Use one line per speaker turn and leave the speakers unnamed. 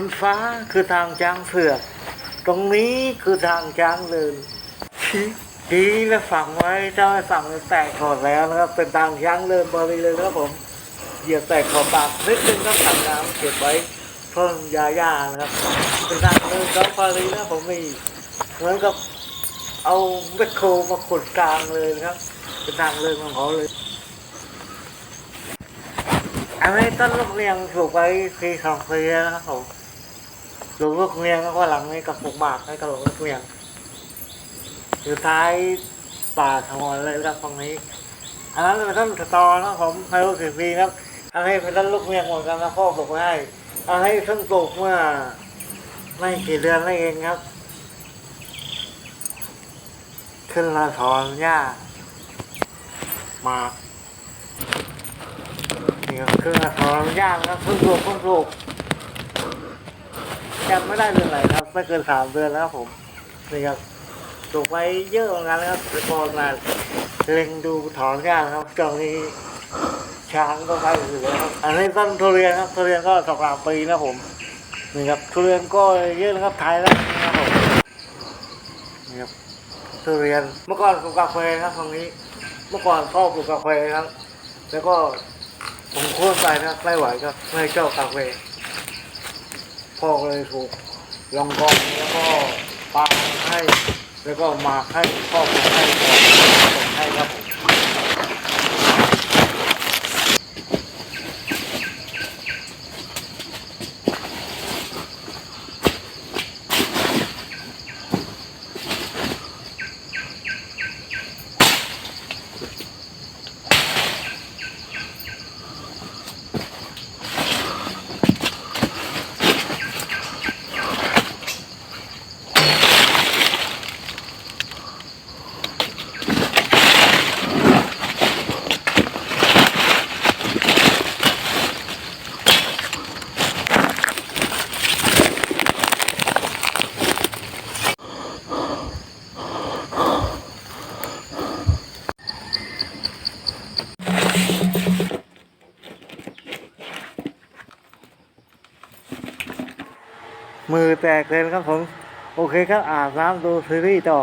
นฟ้าคือทางช้างเผือก ตรงนี้คือทางช้างเดินดีและฝังไว้ถ้าไม่ฝังแตกหมดแล้วนะครับ เป็นทางช้างเดินบริเลยครับผมเหยียบแตกขอบปากนิดนึงก็ตัดน้ำเก็บไว้เพิ่มยาย่านะครับ เป็นทางเดินของบรินะครับผมมีเหมือนกับเอาแมคโครมาขุดกลางเลยนะครับ เป็นทางเดินของเขาเลยอันนี้ต้นลูกเรียงปลูกไว้ปีสองปีแล้วนะครับผม ปลูกลูกเรียงแล้วก็หลังนี้กับปลูกหมากให้กับลูกเรียงอยู่ท้ายป่าสงวนเลยครับตรงนี้อันนั้นเป็นต้นสตอนะครับผมไม่รู้กี่ปีครับอันนี้เป็นต้นลูกเรียงเหมือนกันนะพ่อปลูกไว้ให้อันนี้เพิ่งปลูกเมื่อไม่กี่เดือนนั่นเองครับ ขึ้นมาถอนหญ้ามานี่ก็คือขออนุญานะครับเพิ่งปลูกเพิ่งปลูก จำไม่ได้เดือนไหนครับ ไม่เกินสามเดือนแล้วครับผมนี่ครับปลูกไว้เยอะเหมือนกันนะครับพอมาเล็งดูถอนหญ้านครับตรงนี้ช้างก็ไปอยู่แล้วครับ อันนี้ต้นทุเรียนครับทุเรียนก็สองสามปีนะผมนี่ครับทุเรียนก็เยอะนะครับไทยแล้วนะครับผมนี่ครับทุเรียนเมื่อก่อนปลูกกาแฟครับตรงนี้ เมื่อก่อนพ่อปลูกกาแฟครับ แล้วก็ผมโค่นไปนะไม่ไหวก็ไม่ให้เจ้ากาแฟ พ่อก็เลยถูกลองกองแล้วก็ปาให้ แล้วก็มาให้พ่อผมให้ก่อนส่งให้ครับผม มือแตกเลยนะครับผม โอเคครับอาบน้ำดูซีรีส์ต่อ